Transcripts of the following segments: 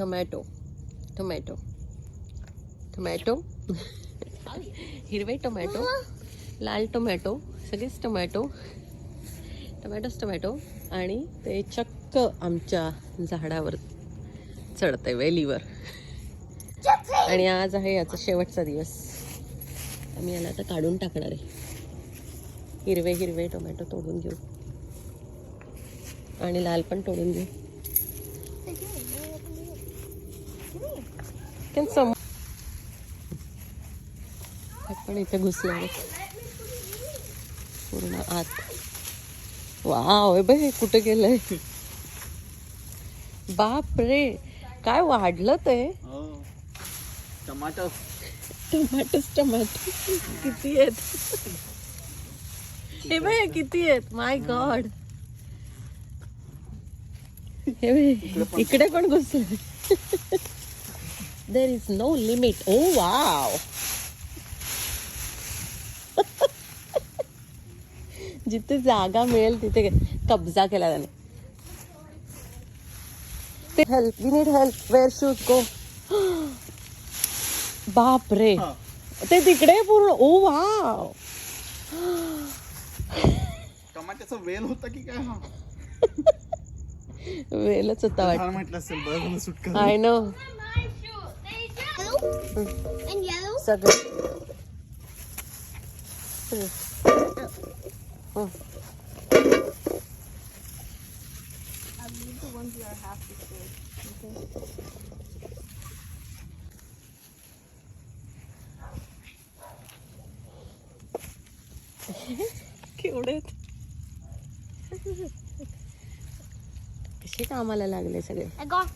Tomato tomato tomato हिरवे tomato लाल tomato सगळेच टोमॅटो टोमॅटोच टोमॅटो आणि ते चक्क आमच्या झाडावर चढतंय वेलीवर. आणि आज आहे याचा शेवटचा दिवस. आम्ही याला आता काढून टाकणार आहे. हिरवे हिरवे टोमॅटो तोडून घेऊ. आणि लाल पण तोडून घेऊ. पण सम आपण इथे घुसलो. पूर्ण आत. वाव बाई कुठे गेलंय? बाप रे काय वाढलं ते? हो. टमाटर. टमाटोच टमाटो किती आहेत? हे बाय किती आहेत? माय गॉड हे इकडे पण घुसलं. There is no limit oh wow जिथे जागा मिळेल तिथे कब्जा केला त्याने. ते help we need help where shoes go बाप रे. ते तिकडे पूर्ण. ओ वाव टमाट्याचा वेल होता की काय वेलच होता वाटत. म्हटलं असेल I know Blue and yellow. सगळं हं. I'll leave the ones that are half destroyed. केवढे आहेत? कसे कामाला लागले सगळे I got.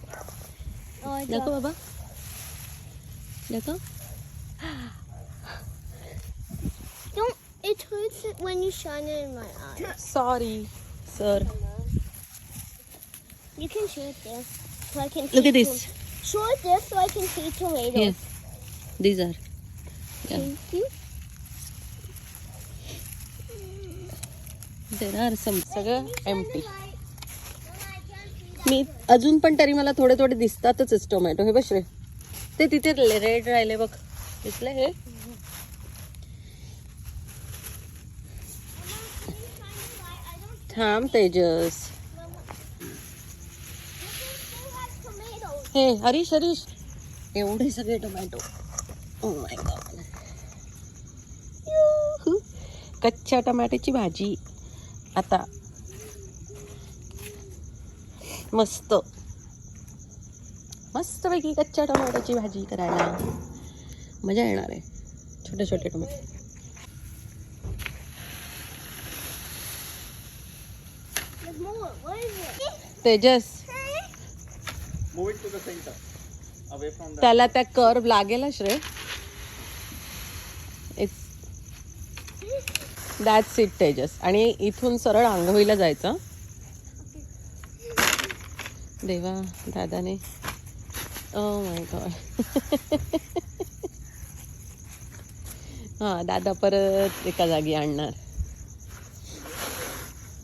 Oh, I नको got. बाबा नको Don't. It hurts when you shine it in my eye. Sorry sir You can show it there, so I can. Look at this. Show it there, so I can see tomatoes. Yes these are Thank you. There are some सगळं empty मी अजून पण तरी मला थोडे थोडे दिसतातच tomato हे बघ रे ते तिथे रेड राहिले बघ. दिसले हे? थांब तेजस. हे हरीश हरीश. एवढे सगळे टोमॅटो ओ माय गॉड कच्च्या टमाट्याची भाजी. आता. मस्त. मस्तपैकी कच्च्या टोमॅटोची भाजी करायला. मजा येणार आहे. छोटे छोटे टोमॅटो. तेजस. त्याला त्या कर्व लागेल श्रे इट्स दॅट्स इट तेजस. आणि इथून सरळ आंघोळीला जायचं. देवा दादाने ओ माय गॉड हा दादा परत एका जागी आणणार.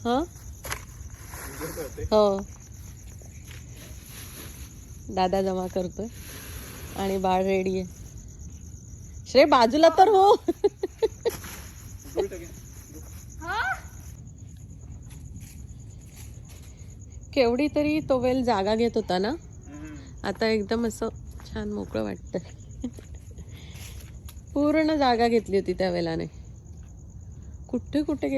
हा? हो. दादा जमा करतोय. आणि बाळ रेडी आहे. श्रे बाजूला तर हो? केवढी तरी तो वेल जागा घेत होता ना? आता एकदम असं छान मोकळं वाटतंय. पूर्ण जागा घेतली होती त्या वेलाने कुठे कुठे